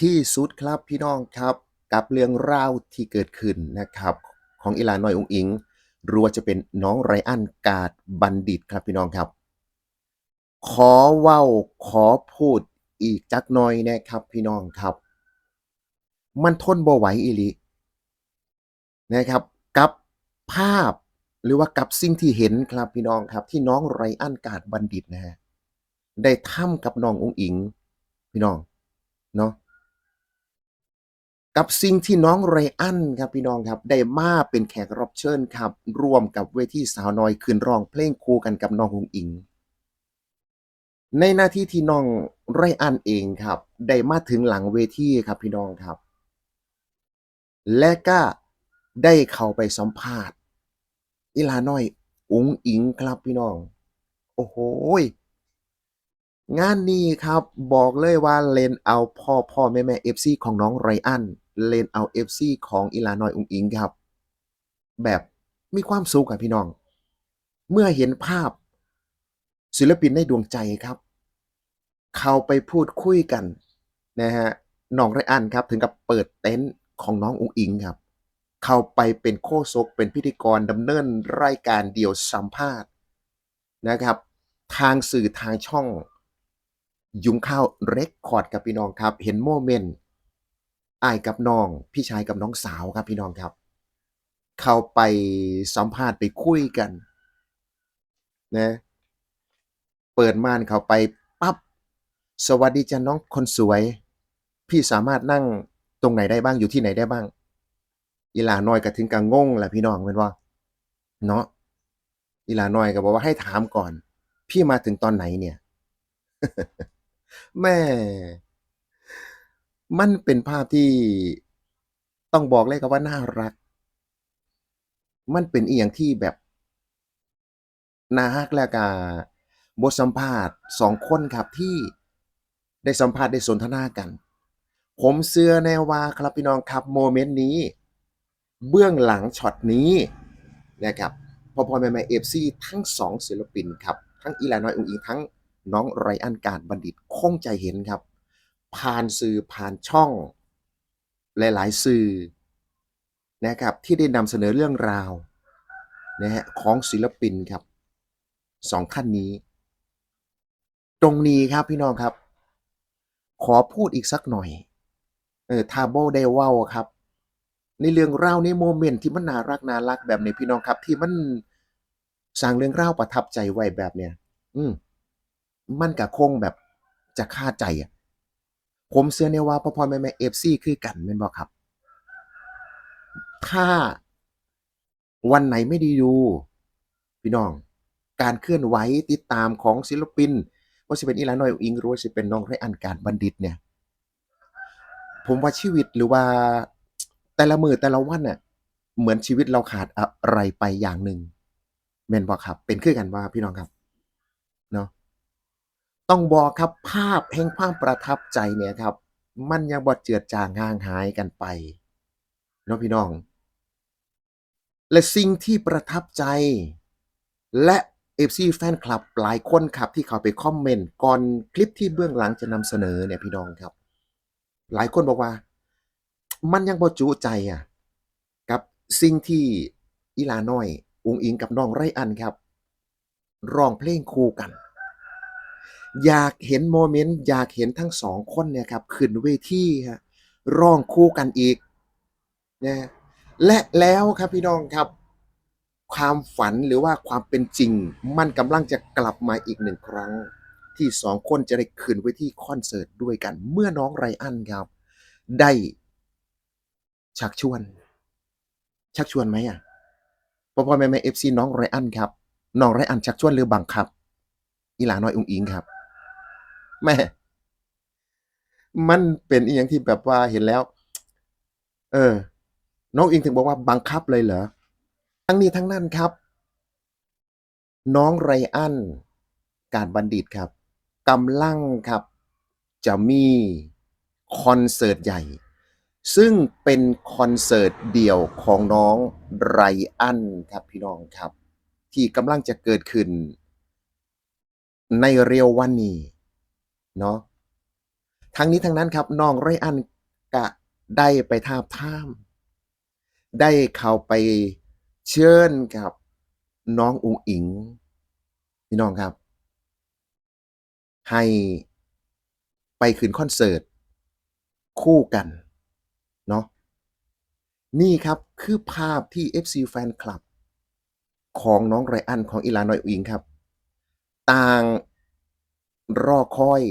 ที่สุดครับพี่น้องครับ กับเรื่องราวที่เกิดขึ้นนะครับ ของอีลานอยอุงอิงรือว่าจะเป็นน้องไรอันกาดบัณฑิตครับพี่น้องครับ ขอเว้าขอพูดอีกจักหน่อยนะครับพี่น้องครับ มันทนบ่ไหวอีลีนะครับ กับภาพหรือว่ากับสิ่งที่เห็นครับพี่น้องครับ ที่น้องไรอันกาดบัณฑิตนะฮะได้ทำกับน้องอุ๋งอิง พี่น้องเนาะ กับสิ่งที่น้องไรอันครับพี่น้องครับได้มาเป็นแขกรับเชิญครับร่วมกับเวทีสาวน้อยคืนร้องเพลงคู่กันกับน้องหงอิง ในหน้าที่ที่น้องไรอันเองครับได้มาถึงหลังเวทีครับพี่น้องครับ และก็ได้เข้าไปสัมภาษณ์อีลาน้อยอุงอิงครับพี่น้อง โอ้โหงานนี้ครับบอกเลยว่าเลนเอาพ่อพ่อแม่แม่เอฟซีของน้องไรอัน เลนเอาเอฟซีของอีลานอยอุงอิงครับ แบบมีความสุขอะพี่น้อง เมื่อเห็นภาพศิลปินในดวงใจครับ เข้าไปพูดคุยกันนะฮะน้องไรอันครับ ถึงกับเปิดเต็นท์ของน้องอุงอิงครับ เข้าไปเป็นโคศกเป็นพิธีกรดำเนินรายการเดี่ยวสัมภาษณ์นะครับ ทางสื่อทางช่อง ยุงข้าวเรคคอร์ดกับพี่น้องครับ เห็นโมเมนต์ อายกับน้อง พี่ชายกับน้องสาวครับพี่น้องครับ เข้าไปสัมภาษณ์ไปคุยกันนะเปิดม่านเข้าไปปั๊บสวัสดีจ้ะน้องคนสวย พี่สามารถนั่งตรงไหนได้บ้างอยู่ที่ไหนได้บ้าง อีหลาน้อยก็ถึงกับงงแหละพี่น้องเป็นว่าเนาะอีหลาน้อยก็บอกว่าให้ถามก่อน พี่มาถึงตอนไหนเนี่ยแม่ มันเป็นภาพที่ต้องบอกเลยครับว่าน่ารัก มันเป็นเอียงที่แบบน่าฮักแล้วก็บทสัมภาษณ์สองคนครับที่ได้สัมภาษณ์ได้สนทนากัน ผมเชื่อแน่ว่าครับพี่น้องครับโมเมนต์นี้ เบื้องหลังช็อตนี้นะครับพอพอแม่แม่เอฟซีทั้งสองศิลปินครับ ทั้งอีลาน้อยอุงอิงทั้งน้องไรอันการบัณฑิตคงใจเห็นครับ ผ่านสื่อผ่านช่อง หลายๆ สื่อนะครับที่ได้นำเสนอเรื่องราวนะฮะของศิลปินครับสองท่านนี้ ตรงนี้ครับพี่น้องครับ ขอพูดอีกสักหน่อยเออทาโบได้ว้าครับ ในเรื่องราวในโมเมนต์ที่มันน่ารักน่ารักแบบนี้พี่น้องครับ ที่มันสร้างเรื่องราวประทับใจไว้แบบเนี้ยอืมมันก็คงแบบจะคาใจอะ ผมเชื่อแน่ว่าพ่อพ่อแม่แม่เอฟซีคือกันแม่นบ่ครับ ถ้าวันไหนไม่ด้ดูพี่น้อง การเคลื่อนไหวติดตามของศิลปินว่าจะเป็นอีลาน้อยอิงหรือว่าจะเป็นน้องไรอันการบัณฑิตเนี่ย ผมว่าชีวิตหรือว่าแต่ละมือแต่ละวันน่ะเหมือนชีวิตเราขาดอะไรไปอย่างหนึ่งแม่นบ่ครับ เป็นคือกันว่าพี่น้องครับเนาะ ต้องบอกครับภาพแห่งความประทับใจเนี่ยครับ มันยังบ่เจือจางห่างหายกันไปเนาะพี่น้อง และสิ่งที่ประทับใจ และ FC แฟนคลับหลายคนครับที่เขาไปคอมเมนต์ก่อนคลิปที่เบื้องหลังจะนำเสนอเนี่ยพี่น้องครับ หลายคนบอกว่า มันยังบ่จุใจอะกับสิ่งที่อีลาน้อย อุงอิงกับน้องไรอันครับร้องเพลงคู่กัน อยากเห็นโมเมนต์อยากเห็นทั้งสองคนเนี่ยครับขึ้นเวทีฮะร้องคู่กันอีกนะและแล้วครับพี่น้องครับ ความฝันหรือว่าความเป็นจริง มันกำลังจะกลับมาอีกหนึ่งครั้ง ที่สองคนจะได้ขึ้นเวทีคอนเสิร์ตด้วยกัน เมื่อน้องไรอันครับ ได้ชักชวน ชักชวนไหมอะพ่อพ่อแม่แม่เอฟซีน้องไรอันครับน้องไรอันชักชวนหรือบังคับ อีหลาน้อยอุงอิงครับ แม่ มันเป็นอีหยังที่แบบว่าเห็นแล้ว เออ น้องอิงถึงบอกว่าบังคับเลยเหรอ ทั้งนี้ทั้งนั้นครับ น้องไรอัน การบัณฑิตครับกำลังครับ จะมีคอนเสิร์ตใหญ่ ซึ่งเป็นคอนเสิร์ตเดี่ยวของน้องไรอันครับพี่น้องครับ ที่กำลังจะเกิดขึ้นในเร็ววันนี้ เนาะทั้งนี้ทั้งนั้นครับน้องไรอันก็ได้ไปทาบทาม ได้เข้าไปเชิญกับน้องอุ๋งอิง พี่น้องครับ ให้ไปขึ้นคอนเสิร์ต คู่กัน เนาะนี่ครับคือภาพที่ FC แฟนคลับ ของน้องไรอันของอีลานอยอุ๋งอิงครับ ต่างรอคอย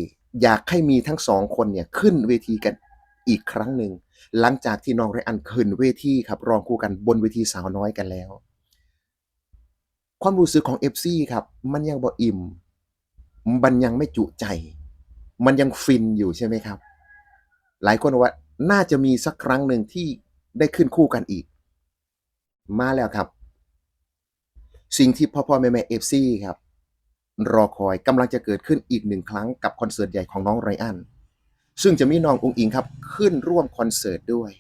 อยากให้มีทั้งสองคนเนี่ยขึ้นเวทีกันอีกครั้งหนึ่ง หลังจากที่น้องไรอันขึ้นเวทีครับรองคู่กันบนเวทีสาวน้อยกันแล้ว ความรู้สึกของ FC ครับ มันยังบ่อิ่ม มันยังไม่จุใจ มันยังฟินอยู่ใช่ไหมครับ หลายคนว่าน่าจะมีสักครั้งหนึ่งที่ได้ขึ้นคู่กันอีก มาแล้วครับ สิ่งที่พ่อพ่อแม่แม่เอฟซีครับ รอคอยกำลังจะเกิดขึ้นอีกหนึ่งครั้งกับคอนเสิร์ตใหญ่ของน้องไรอัน ซึ่งจะมีน้ององค์อิงครับ ขึ้นร่วมคอนเสิร์ตด้วย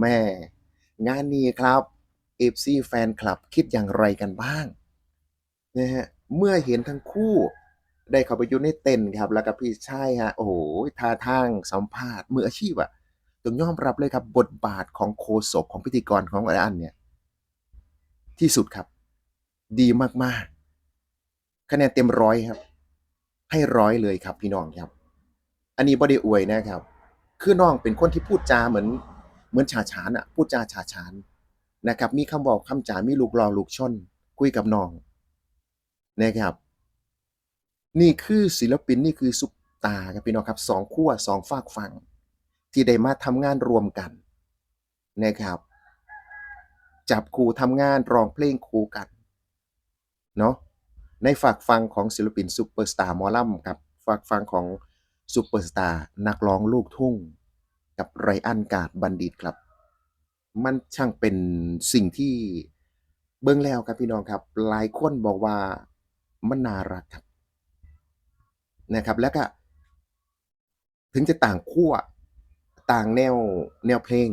แม่ งานนี้ครับเอฟซีแฟนคลับคิดอย่างไรกันบ้างนะฮะเมื่อเห็นทั้งคู่ได้เข้าไปอยู่ในเต็นท์ครับ แล้วก็พี่ชายฮะโอ้โหท่าทางสัมภาษณ์มืออาชีพอะต้องยอมรับเลยครับบทบาทของโคศกของพิธีกรของไรอันเนี่ยที่สุดครับ ดีมากๆ คะแนนเต็มร้อยครับ ให้ร้อยเลยครับพี่น้องครับ อันนี้บ่ได้อวยนะครับ คือน้องเป็นคนที่พูดจาเหมือน เหมือนฉาฉานอะพูดจาฉาฉานนะครับ มีคำบอกคำจามีลูกรอลูกชนคุยกับน้องนะครับ นี่คือศิลปินนี่คือซุปตาครับพี่น้องครับสองขั้วสองฝากฝั่งที่ได้มาทำงานรวมกันนะครับ จับคู่ทำงานร้องเพลงคู่กันเนาะ ในฝากฟังของศิลปินซูเปอร์สตาร์มอลำครับฝากฟังของซูเปอร์สตาร์นักร้องลูกทุ่ง กับไรอันกาดบัณฑิตครับ มันช่างเป็นสิ่งที่เบิ่งแล้วครับพี่น้องครับ หลายคนบอกว่ามันน่ารักครับนะครับ แล้วก็ ถึงจะต่างขั้วต่างแนวแนวเพลง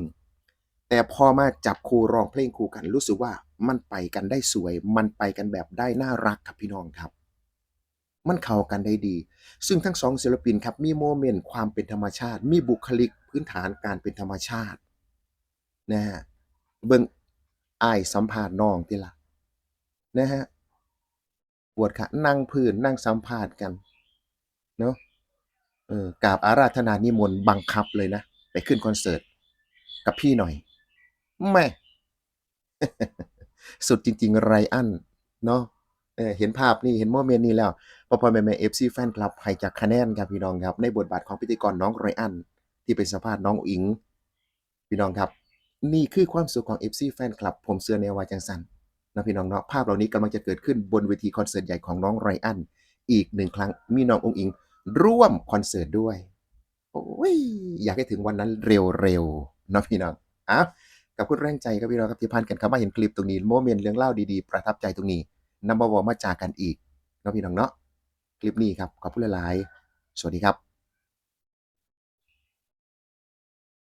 แต่พอมาจับคู่ร้องเพลงคู่กันรู้สึกว่า มันไปกันได้สวย มันไปกันแบบได้น่ารักครับพี่น้องครับ มันเข้ากันได้ดี ซึ่งทั้งสองศิลปินครับมีโมเมนต์ความเป็นธรรมชาติ มีบุคลิกพื้นฐานการเป็นธรรมชาตินะฮะเบิ่งอ้ายสัมภาษณ์น้องติละนะฮะปวดขานั่งพื้นนั่งสัมภาษณ์กันเนาะเออกราบอาราธนานิมนต์บังคับเลยนะ ไปขึ้นคอนเสิร์ตกับพี่หน่อยแม่ สุดจริง ๆ ไรอันเนาะเเห็นภาพนี่เห็นโมเมนต์นี้แล้วพอพอแม่แม่เอฟซีแฟนคลับให้จากคะแนนครับพี่น้องครับ ในบทบาทของพิธีกรน้องไรอัน ที่เป็นสัมภาษณ์น้องอิง พี่น้องครับ นี่คือความสุขของ FC แฟนคลับ ผมเสื้อแนววาจังสันนะพี่น้องเนาะภาพเหล่านี้กำลังจะเกิดขึ้นบนเวทีคอนเสิร์ตใหญ่ของน้องไรอัน อีกหนึ่งครั้งมีน้ององอิง ร่วมคอนเสิร์ตด้วยโอ้ยอยากให้ถึงวันนั้นเร็วๆนะพี่น้องอะ กับคุณแรงใจครับพี่น้องครับที่ผ่านกันเข้ามาเห็นคลิปตรงนี้โมเมนต์เรื่องเล่าดีๆประทับใจตรงนี้นำมาบอกมาจากกันอีกเนาะพี่น้องเนาะคลิปนี้ครับขอบคุณหลายๆสวัสดีครับ